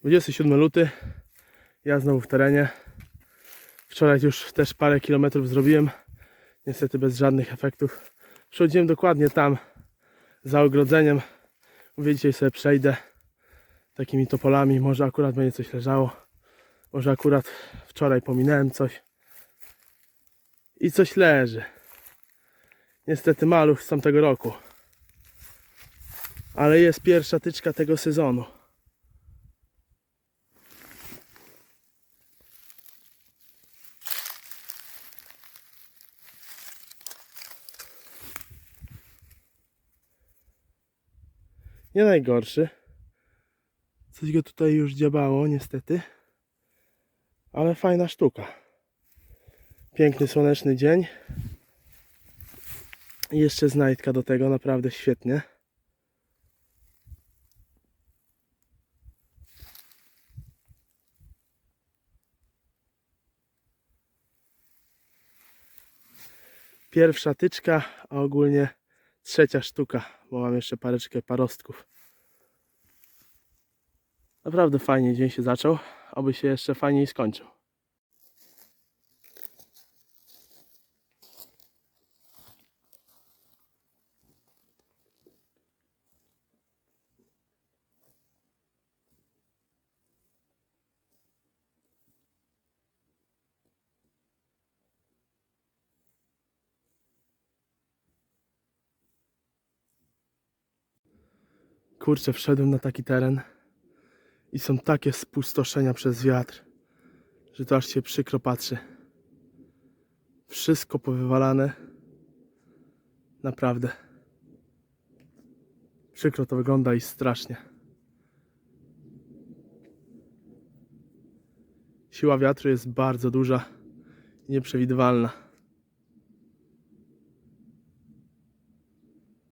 27 luty. Ja znowu w terenie. Wczoraj już też parę kilometrów zrobiłem. Niestety bez żadnych efektów. Przychodziłem dokładnie tam za ogrodzeniem. Mówię, dzisiaj sobie przejdę takimi topolami. Może akurat będzie coś leżało. Może akurat wczoraj pominąłem coś. I coś leży. Niestety maluch z tamtego roku. Ale jest pierwsza tyczka tego sezonu. Nie najgorszy. Coś go tutaj już dziabało, niestety. Ale fajna sztuka. Piękny słoneczny dzień. I jeszcze znajdka do tego, naprawdę świetnie. Pierwsza tyczka, a ogólnie trzecia sztuka, bo mam jeszcze pareczkę parostków. Naprawdę fajnie dzień się zaczął, aby się jeszcze fajniej skończył. Kurczę, wszedłem na taki teren i są takie spustoszenia przez wiatr, że to aż się przykro patrzy. Wszystko powywalane. Naprawdę. Przykro to wygląda i strasznie. Siła wiatru jest bardzo duża i nieprzewidywalna.